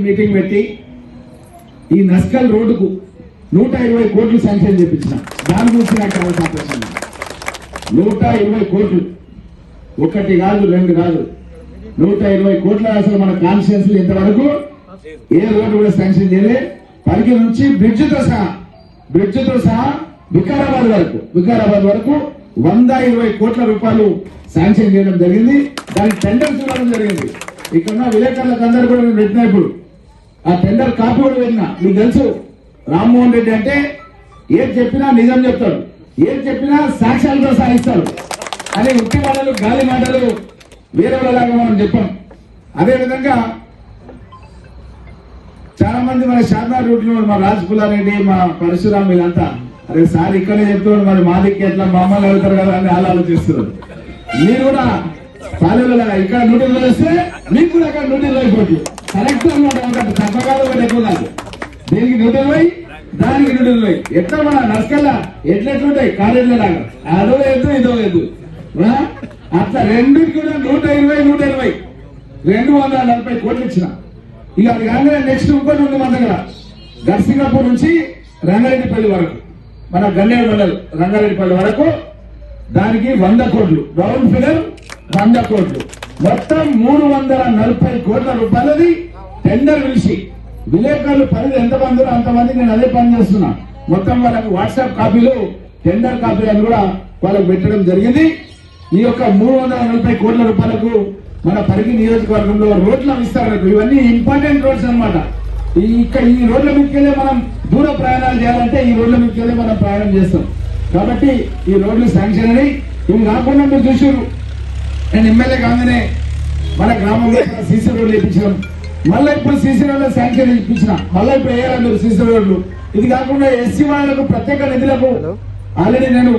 Meeting పెట్టి ఈ నస్కల్ రోడ్డుకు నూట ఇరవై కోట్లు శాంక్షన్ చేపించిన. దాని గురించి నాకు చాలా సంతోషం. నూట ఇరవై కోట్లు. ఒకటి కాదు రెండు కాదు. నూట ఇరవై కోట్ల అసలు మన కాన్స్టిట్యూన్స్ ఇంతవరకు ఏ రోడ్డు కూడా శాంక్షన్ చేయలే. పరిగి నుంచి బ్రిడ్జ్తో సహా బ్రిడ్జ్తో సహా వికారాబాద్ వరకు వికారాబాద్ వరకు వంద ఇరవై కోట్ల రూపాయలు శాంక్షన్ చేయడం జరిగింది. దానికి టెండర్ చూడడం జరిగింది. ఇక్కడ ఉన్న విలేకరులకు అందరూ కూడా నేను పెట్టిన ఇప్పుడు. ఆ టెండర్ కాపీ కూడా పెట్టిన. మీకు తెలుసు రామ్మోహన్ రెడ్డి అంటే ఏది చెప్పినా నిజం చెప్తాడు. ఏది చెప్పినా సాక్ష్యాలతో సాగిస్తాడు. అని ఉట్టి మాటలు గాలి మాటలు వేరే వాళ్ళలాగా మనం చెప్పాం. అదే విధంగా చాలా మంది మన శారదా రూట్లో మా రాజ్ మా పరశురామ్ వీళ్ళంతా అరే సార్ ఇక్కడే చెప్తున్నాడు మరి మా దిక్కు ఎట్లా? మా అమ్మలు వెళ్తారు కదా అని వాళ్ళు ఆలోచిస్తున్నారు. మీరు కూడా పాలెల ఇక్కడ నూట ఇరవై వస్తే మీకు కూడా అక్కడ నూట ఇరవై కోట్లు ఒకటి తప్ప ఒకటి ఎక్కువ దీనికి నూట ఇరవై దానికి నూట ఇరవై ఎట్లా మన నస్కల్లా ఎట్లెట్లుంటాయి కాలేజీల లాగా అదో ఎద్దు ఇదో ఎద్దు అట్లా రెండు కూడా నూట ఇరవై నూట ఇరవై రెండు వందల నలభై కోట్లు ఇచ్చిన. ఇక అది కాగానే నెక్స్ట్ ఇంకోటి ఉంది మన దగ్గర గర్సింగపూర్ నుంచి రంగారెడ్డిపల్లి వరకు. మన గన్నేరు మండల్ రంగారెడ్డిపల్లి వరకు దానికి వంద కోట్లు. రౌండ్ ఫిగర్ వంద కోట్లు. మొత్తం మూడు వందల నలభై కోట్ల రూపాయలది టెండర్ పిలిచి విలేకరులు పరిధి ఎంతమంది ఉన్నారో అంతమంది నేను అదే పని చేస్తున్నా. మొత్తం వాళ్ళకి వాట్సాప్ కాపీలు టెండర్ కాపీలను కూడా వాళ్ళకి పెట్టడం జరిగింది. ఈ యొక్క మూడు వందల నలభై కోట్ల రూపాయలకు మన పరిగి నియోజకవర్గంలో రోడ్ల విస్తరణకు ఇవన్నీ ఇంపార్టెంట్ రోడ్స్ అన్నమాట. ఇక్కడ ఈ రోడ్ల మీదకెళ్ళే మనం దూర ప్రయాణాలు చేయాలంటే ఈ రోడ్ల మీదకెళ్ళే మనం ప్రయాణం చేస్తాం. కాబట్టి ఈ రోడ్లు శాంక్షన్ అని. ఇవి కాకుండా మీరు చూసారు నేను ఎమ్మెల్యే కాగానే మన గ్రామంలో సీసీ రోడ్లు వేయించాం మళ్ళీ ఇప్పుడు సీసీ రోడ్లు శాంక్షన్ ఇప్పించిన మళ్ళీ ఇప్పుడు వేయాలి మీరు సీసీ రోడ్లు. ఇది కాకుండా ఎస్సీ వాళ్ళకు ప్రత్యేక నిధులకు ఆల్రెడీ నేను